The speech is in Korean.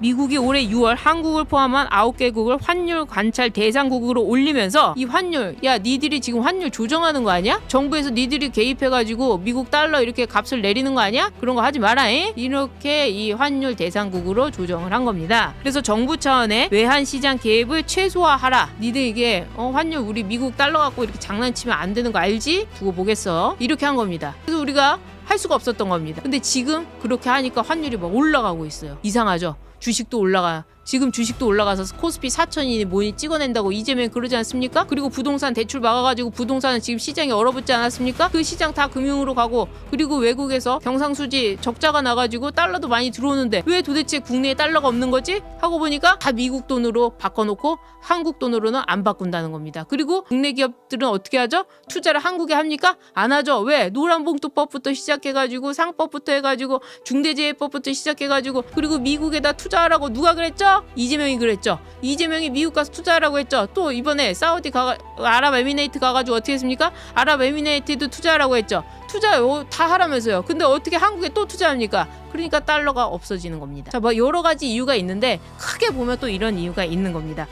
미국이 올해 6월 한국을 포함한 9개국을 환율 관찰 대상국으로 올리면서 이 환율 야 니들이 지금 환율 조정하는 거 아니야? 정부에서 니들이 개입해가지고 미국 달러 이렇게 값을 내리는 거 아니야? 그런 거 하지 마라 잉? 이렇게 이 환율 대상국으로 조정을 한 겁니다. 그래서 정부 차원의 외환 시장 개입을 최소화하라. 니들 이게 어, 환율 우리 미국 달러 갖고 이렇게 장난치면 안 되는 거 알지? 두고 보겠어. 이렇게 한 겁니다. 그래서 우리가 할 수가 없었던 겁니다. 근데 지금 그렇게 하니까 환율이 막 올라가고 있어요. 이상하죠? 주식도 올라가. 지금 주식도 올라가서 코스피 4천이 뭐니 찍어낸다고 이재명 그러지 않습니까? 그리고 부동산 대출 막아가지고 부동산은 지금 시장이 얼어붙지 않았습니까? 그 시장 다 금융으로 가고 그리고 외국에서 경상수지 적자가 나가지고 달러도 많이 들어오는데 왜 도대체 국내에 달러가 없는 거지? 하고 보니까 다 미국 돈으로 바꿔놓고 한국 돈으로는 안 바꾼다는 겁니다. 그리고 국내 기업들은 어떻게 하죠? 투자를 한국에 합니까? 안 하죠. 왜? 노란봉투법부터 시작해가지고 상법부터 해가지고 중대재해법부터 시작해가지고 그리고 미국에다 투자하라고 누가 그랬죠? 이재명이 그랬죠. 이재명이 미국 가서 투자하라고 했죠. 또 이번에 사우디 가 아랍에미레이트 가가지고 어떻게 했습니까? 아랍에미레이트도 투자하라고 했죠. 투자 요- 다 하라면서요. 근데 어떻게 한국에 또 투자합니까? 그러니까 달러가 없어지는 겁니다. 자, 뭐 여러 가지 이유가 있는데 크게 보면 또 이런 이유가 있는 겁니다.